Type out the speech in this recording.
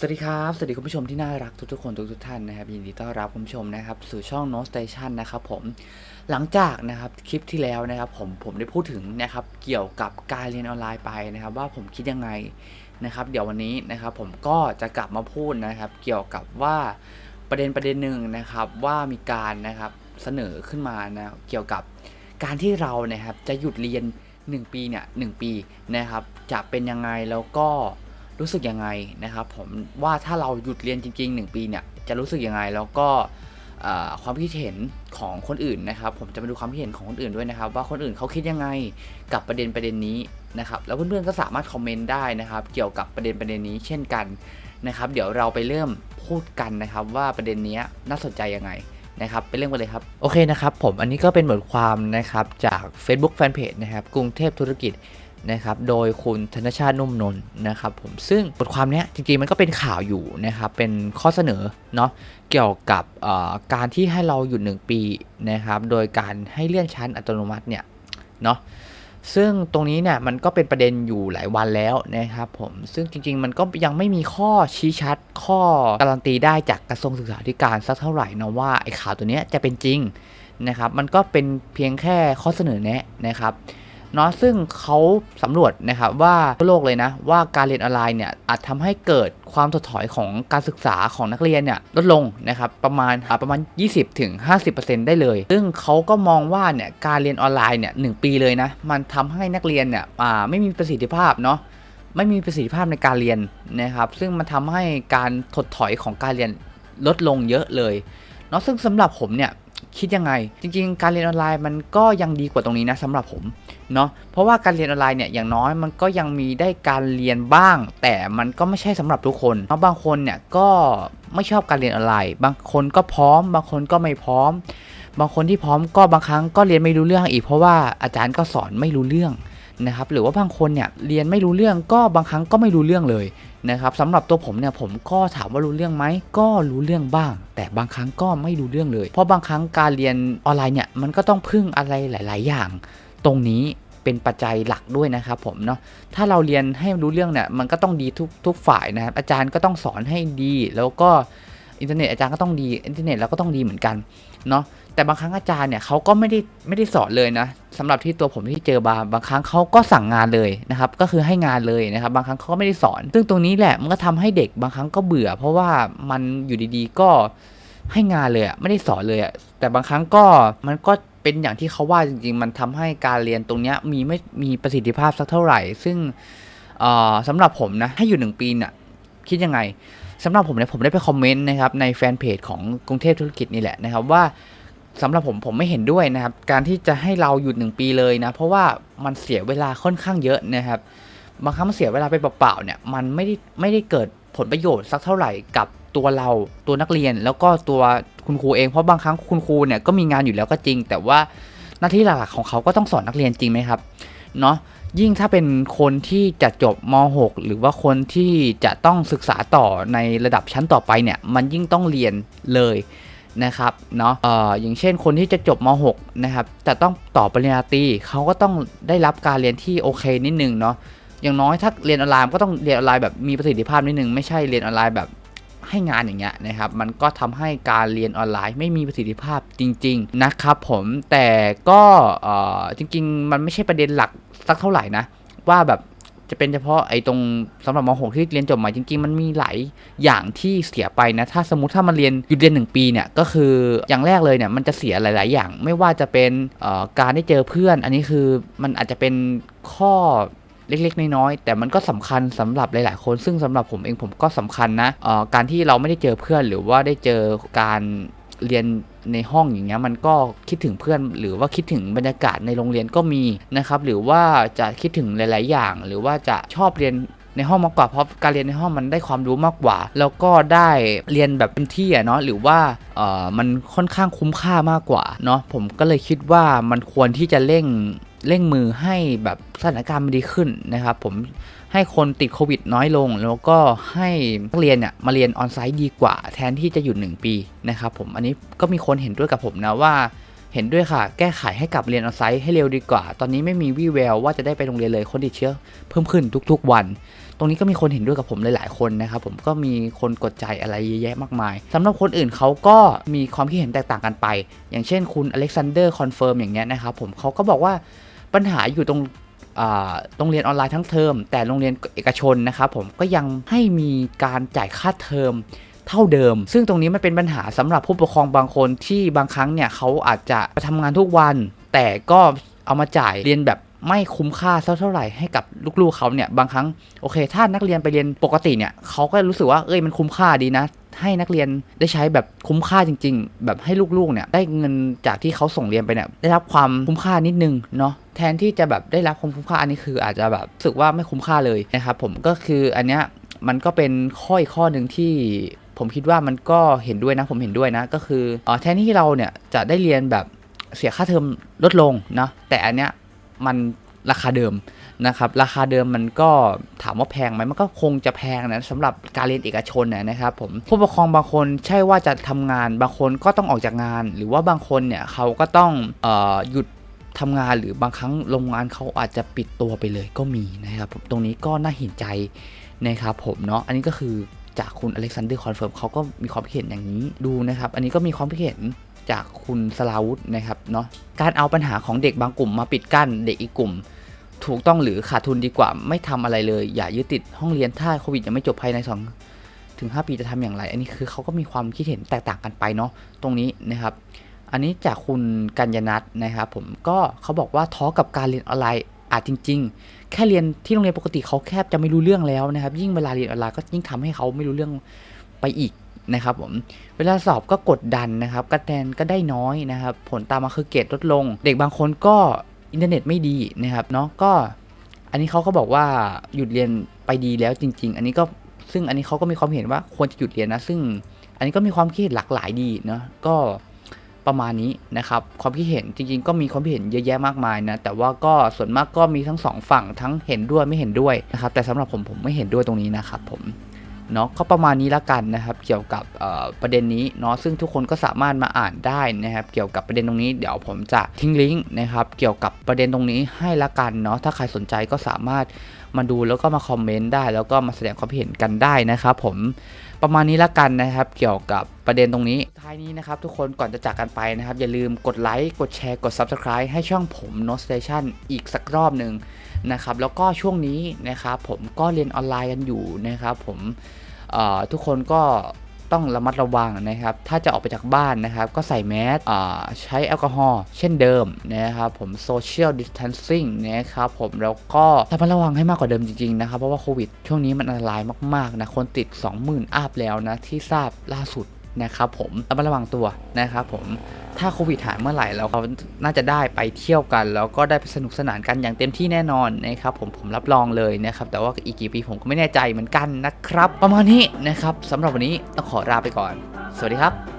สวัสดีครับ สวัสดีคุณผู้ชมที่น่ารักทุกๆคนทุกๆท่านนะครับยินดีต้อนรับคุณผู้ชมนะครับสู่ช่อง No Station นะครับผมหลังจากนะครับคลิปที่แล้วนะครับผมผมได้พูดถึงนะครับเกี่ยวกับการเรียนออนไลน์ไปนะครับ ว่าผมคิดยังไงนะครับ เดี๋ยววันนี้นะครับผมก็จะกลับมาพูดนะครับ เกี่ยวกับว่าประเด็นประเด็นหนึ่งนะครับว่ามีการนะครับเสนอขึ้นมานะเกี่ยวกับการที่เรานะครับจะหยุดเรียน 1 ปีเนี่ยหปีนะครับจะเป็นยังไงแล้วก็ รู้สึกยังไงนะครับผมว่าถ้าเราหยุดเรียนจริง ๆ 1 ปีเนี่ยจะรู้สึกยังไงแล้วก็ความคิดเห็นของคนอื่นนะครับ ผมจะมาดูความคิดเห็นของคนอื่นด้วยนะครับ ว่าคนอื่นเขาคิดยังไงกับประเด็นประเด็นนี้นะครับแล้วเพื่อนๆก็สามารถคอมเมนต์ได้นะครับ เกี่ยวกับประเด็นประเด็นนี้เช่นกันนะครับ เดี๋ยวเราไปเริ่มพูดกันนะครับ ว่าประเด็นนี้น่าสนใจยังไงนะครับไปเรื่องกันเลยครับ โอเคนะครับ ผมอันนี้ก็เป็นบทความนะครับจาก Facebook Fanpage นะครับกรุงเทพธุรกิจ นะครับโดยคุณธนชาตินุ่มนนท์นะครับผมซึ่งบทความนี้จริงๆมันก็เป็นข่าวอยู่นะครับเป็นข้อเสนอเนาะเกี่ยวกับการที่ให้เราหยุด1ปีนะครับโดยการให้เลื่อนชั้นอัตโนมัติเนี่ยเนาะซึ่งตรงนี้เนี่ยมันก็เป็นประเด็นอยู่หลายวันแล้วนะครับผมซึ่งจริง ๆ มันก็ยังไม่มีข้อชี้ชัดข้อการันตีได้จากกระทรวงศึกษาธิการสักเท่าไหร่นะว่าไอ้ข่าวตัวนี้จะเป็นจริงนะครับมันก็เป็นเพียงแค่ข้อเสนอแนะนะครับ เนาะซึ่งเขาสำรวจนะครับว่าทั่วโลกเลยนะว่าการเรียนออนไลน์เนี่ยอาจทำให้เกิดความถดถอยของการศึกษาของนักเรียนเนี่ยลดลงนะครับประมาณประมาณ 20-50%ถึงได้เลย ซึ่งเขาก็มองว่าเนี่ยการเรียนออนไลน์เนี่ยหปีเลยนะมันทำให้นักเรียนเนี่ยไม่มีประสิทธิภาพเนาะไม่มีประสิทธิภาพในการเรียนนะครับซึ่งมันทำให้การถดถอยของการเรียนลดลงเยอะเลยเนาะซึ่งสำหรับผมเนี่ย คิดยังไง จริง ๆ การเรียนออนไลน์มันก็ยังดีกว่าตรงนี้นะสำหรับผมเนาะเพราะว่าการเรียนออนไลน์เนี่ยอย่างน้อยมันก็ยังมีได้การเรียนบ้าง แต่มันก็ไม่ใช่สำหรับทุกคนเพราะบางคนเนี่ยก็ไม่ชอบการเรียนออนไลน์ บางคนก็พร้อม บางคนก็ไม่พร้อม บางคนที่พร้อมก็บางครั้งก็เรียนไม่รู้เรื่องอีก เพราะว่าอาจารย์ก็สอนไม่รู้เรื่อง นะครับหรือว่าบางคนเนี่ยเรียนไม่รู้เรื่องก็บางครั้งก็ไม่รู้เรื่องเลยนะครับสำหรับตัวผมเนี่ยผมก็ถามว่ารู้เรื่องไหมก็รู้เรื่องบ้าง แต่บางครั้งก็ไม่รู้เรื่องเลย เพราะบางครั้งการเรียนออนไลน์เนี่ยมันก็ต้องพึ่งอะไรหลาย ๆ อย่าง ตรงนี้เป็นปัจจัยหลักด้วยนะครับผมเนาะถ้าเราเรียนให้รู้เรื่องเนี่ยมันก็ต้องดีทุกทุกฝ่ายนะครับอาจารย์ก็ต้องสอนให้ดี แล้วก็ อินเทอร์เน็ตอาจารย์ก็ต้องดีอินเทอร์เน็ตเราก็ต้องดีเหมือนกันเนาะแต่บางครั้งอาจารย์เนี่ยเขาก็ไม่ได้ไม่ได้สอนเลยนะสำหรับที่ตัวผมที่เจอบาบางครั้งเขาก็สั่งงานเลยนะครับก็คือให้งานเลยนะครับบางครั้งเขาก็ไม่ได้สอน ซึ่งตรงนี้แหละมันก็ทำให้เด็กบางครั้งก็เบื่อ เพราะว่ามันอยู่ดีๆก็ให้งานเลยอะไม่ได้สอนเลยอะแต่บางครั้งก็มันก็เป็นอย่างที่เขาว่าจริงๆ มันทำให้การเรียนตรงเนี้ยมีไม่มีประสิทธิภาพสักเท่าไหร่ ซึ่งเอ่อสำหรับผมนะให้อยู่หนึ่งปีเนี่ยคิดยังไง สำหรับผมเนี่ยผมได้ไปคอมเมนต์นะครับในแฟนเพจของกรุงเทพธุรกิจนี่แหละนะครับว่าสำหรับผมผมไม่เห็นด้วยนะครับ การที่จะให้เราหยุดหนึ่งปีเลยนะ เพราะว่ามันเสียเวลาค่อนข้างเยอะนะครับบางครั้งมันเสียเวลาไปเปล่าๆเนี่ยมันไม่ได้ไม่ได้เกิดผลประโยชน์สักเท่าไหร่กับตัวเราตัวนักเรียน แล้วก็ตัวคุณครูเองเพราะบางครั้งคุณครูเนี่ยก็มีงานอยู่แล้วก็จริง แต่ว่าหน้าที่หลักๆของเขาก็ต้องสอนนักเรียนจริงไหมครับเนาะ ยิ่งถ้าเป็นคนที่จะจบม .6 หรือว่าคนที่จะต้องศึกษาต่อในระดับชั้นต่อไปเนี่ยมันยิ่งต้องเรียนเลยนะครับเนาะเอ่ออย่างเช่นคนที่จะจบม .6 นะครับแต่ต้องต่อปริญญาตรีเขาก็ต้องได้รับการเรียนที่โอเคนิดนึงเนาะอย่างน้อยถ้าเรียนออนไลน์ก็ต้องเรียนออนไลน์แบบมีประสิทธิภาพนิดนึงไม่ใช่เรียนออนไลน์แบบให้งานอย่างเงี้ยนะครับมันก็ทำให้การเรียนออนไลน์ไม่มีประสิทธิภาพจริง ๆ นะครับผมแต่ก็เอ่อจริง ๆ มันไม่ใช่ประเด็นหลัก สักเท่าไหร่นะ ว่าแบบจะเป็นเฉพาะไอ้ตรงสำหรับม .6 ที่เรียนจบม่จริง ๆ มันมีหลายอย่างที่เสียไปนะ ถ้าสมมติถ้ามันเรียนหยุดเรียนหนึ่งปีเนี่ย ก็คืออย่างแรกเลยเนี่ยมันจะเสียหลาย ๆ อย่าง ไม่ว่าจะเป็นการได้เจอเพื่อน อันนี้คือมันอาจจะเป็นข้อเล็กๆ น้อยๆแต่มันก็สำคัญสำหรับหลายๆ คน ซึ่งสำหรับผมเองผมก็สำคัญนะการที่เราไม่ได้เจอเพื่อนหรือว่าได้เจอการเรียน ในห้องอย่างเงี้ยมันก็คิดถึงเพื่อนหรือว่าคิดถึงบรรยากาศในโรงเรียนก็มีนะครับหรือว่าจะคิดถึงหลาย ๆ อย่าง หรือว่าจะชอบเรียนในห้องมากกว่าเพราะการเรียนในห้องมันได้ความรู้มากกว่า แล้วก็ได้เรียนแบบเต็มที่อะเนาะหรือว่าเอ่อมันค่อนข้างคุ้มค่ามากกว่าเนาะผมก็เลยคิดว่ามันควรที่จะเร่งเร่งมือให้แบบสถานการณ์มันดีขึ้นนะครับผม ให้คนติดโควิดน้อยลง แล้วก็ให้นักเรียนเนี่ยมาเรียนออนไซต์ดีกว่า แทนที่จะหยุด1ปีนะครับผมอันนี้ก็มีคนเห็นด้วยกับผมนะว่าเห็นด้วยค่ะ แก้ไขให้กลับเรียนออนไซต์ให้เร็วดีกว่า ตอนนี้ไม่มีวี่แววว่าจะได้ไปโรงเรียนเลยคนติดเชื้อเพิ่มขึ้นทุกๆวัน ตรงนี้ก็มีคนเห็นด้วยกับผมหลายๆคนนะครับผมก็มีคนกดใจอะไรเยอะแยะมากมายสำหรับคนอื่นเขาก็มีความคิดเห็นแตกต่างกันไป อย่างเช่นคุณอเล็กซานเดอร์คอนเฟิร์มอย่างเงี้ยนะครับผมเขาก็บอกว่าปัญหาอยู่ตรง โรงเรียนออนไลน์ทั้งเทอม แต่โรงเรียนเอกชนนะครับผมก็ยังให้มีการจ่ายค่าเทอมเท่าเดิม ซึ่งตรงนี้มันเป็นปัญหาสำหรับผู้ปกครองบางคนที่บางครั้งเนี่ยเขาอาจจะไปทำงานทุกวัน แต่ก็เอามาจ่ายเรียนแบบ ไม่คุ้มค่าเท่าไหร่ให้กับลูกๆเขาเนี่ยบางครั้งโอเค ถ้านักเรียนไปเรียนปกติเนี่ยเขาก็รู้สึกว่าเอ้ยมันคุ้มค่าดีนะ ให้นักเรียนได้ใช้แบบคุ้มค่าจริง ๆ แบบให้ลูกๆเนี่ยได้เงินจากที่เขาส่งเรียนไปเนี่ยได้รับความคุ้มค่านิดนึงเนาะแทนที่จะแบบได้รับความคุ้มค่าอันนี้คืออาจจะแบบรู้สึกว่าไม่คุ้มค่าเลยนะครับผมก็คืออันเนี้ยมันก็เป็นข้ออีกข้อหนึ่งที่ผมคิดว่ามันก็เห็นด้วยนะผมเห็นด้วยนะ ก็คืออ๋อแทนที่เราเนี่ยจะได้เรียนแบบเสียค่าเทอมลดลงเนาะแต่อันเนี้ย มันราคาเดิมนะครับราคาเดิมมันก็ถามว่าแพงไหมมันก็คงจะแพงนะสำหรับการเรียนเอกชนนะนะครับผมผู้ปกครองบางคนใช่ว่าจะทำงานบางคนก็ต้องออกจากงาน หรือว่าบางคนเนี่ยเขาก็ต้องออหยุดทำงานหรือบางครั้งโรงงานเขาอาจจะปิดตัวไปเลยก็มีนะครับตรงนี้ก็น่าเห็นใจนะครับผมเนาะอันนี้ก็คือจากคุณอเล็กซานเดอร์คอนเฟิร์มเขาก็มีความคิดเห็นอย่างนี้ดูนะครับ อันนี้ก็มีความคิดเห็น จากคุณสลาวุธนะครับเนาะการเอาปัญหาของเด็กบางกลุ่มมาปิดกั้นเด็กอีกกลุ่ม ถูกต้องหรือขาดทุนดีกว่า ไม่ทำอะไรเลย อย่ายึดติดห้องเรียนถ้าโควิดยังไม่จบภายในสองถึง 5 ปีจะทำอย่างไร อันนี้คือเขาก็มีความคิดเห็นแตกต่างกันไปเนาะตรงนี้นะครับ อันนี้จากคุณกัญญนัทนะครับผมก็เขาบอกว่าท้อกับการเรียนออนไลน์อาจจริง ๆ แค่เรียนที่โรงเรียนปกติเขาแคบจะไม่รู้เรื่องแล้วนะครับ ยิ่งเวลาเรียนออนไลน์ก็ยิ่งทำให้เขาไม่รู้เรื่องไปอีก นะครับผมเวลาสอบก็กดดันนะครับคะแนนก็ได้น้อยนะครับ ผลตามมาคือเกรดลดลง เด็กบางคนก็อินเทอร์เน็ตไม่ดีนะครับเนาะก็อันนี้เขาก็บอกว่าหยุดเรียนไปดีแล้วจริง ๆ อันนี้ก็ซึ่งอันนี้เขาก็มีความเห็นว่าควรจะหยุดเรียนนะ ซึ่งอันนี้ก็มีความคิดเห็นหลากหลายดีเนาะก็ประมาณนี้นะครับ ความคิดเห็นจริง ๆ ก็มีความคิดเห็นเยอะแยะมากมายนะ แต่ว่าก็ส่วนมากก็มีทั้งสองฝั่งทั้งเห็นด้วยไม่เห็นด้วยนะครับ แต่สำหรับผมผมไม่เห็นด้วยตรงนี้นะครับผม เนาะก็ประมาณนี้ละกันนะครับ เกี่ยวกับประเด็นนี้เนาะซึ่งทุกคนก็สามารถมาอ่านได้นะครับ เกี่ยวกับประเด็นตรงนี้เดี๋ยวผมจะทิ้งลิงก์นะครับ เกี่ยวกับประเด็นตรงนี้ให้ละกันเนาะถ้าใครสนใจก็สามารถ มาดูแล้วก็มาคอมเมนต์ได้ แล้วก็มาแสดงความเห็นกันได้นะครับผมประมาณนี้ละกันนะครับ เกี่ยวกับประเด็นตรงนี้ท้ายนี้นะครับ ทุกคนก่อนจะจากกันไปนะครับ อย่าลืมกดไลค์กดแชร์กด Subscribe ให้ช่องผม No Station อีกสักรอบหนึ่งนะครับแล้วก็ช่วงนี้นะครับผมก็เรียนออนไลน์กันอยู่นะครับผมทุกคนก็ ต้องระมัดระวังนะครับ ถ้าจะออกไปจากบ้านนะครับ ก็ใส่แมสใช้แอลกอฮอล์เช่นเดิมนะครับผม social distancing นะครับผมแล้วก็ระมัดระวังให้มากกว่าเดิมจริงๆนะครับ เพราะว่าโควิดช่วงนี้มันอันตรายมากๆนะคนติด 20,000 อัพแล้วนะที่ทราบล่าสุด นะครับผมระมัดระวังตัวนะครับผมถ้าโควิดหายเมื่อไหร่เราน่าจะได้ไปเที่ยวกัน แล้วก็ได้ไปสนุกสนานกันอย่างเต็มที่แน่นอนนะครับผมผมรับรองเลยนะครับ แต่ว่าอีกกี่ปีผมก็ไม่แน่ใจเหมือนกันนะครับ ประมาณนี้นะครับสำหรับวันนี้ต้องขอลาไปก่อน สวัสดีครับ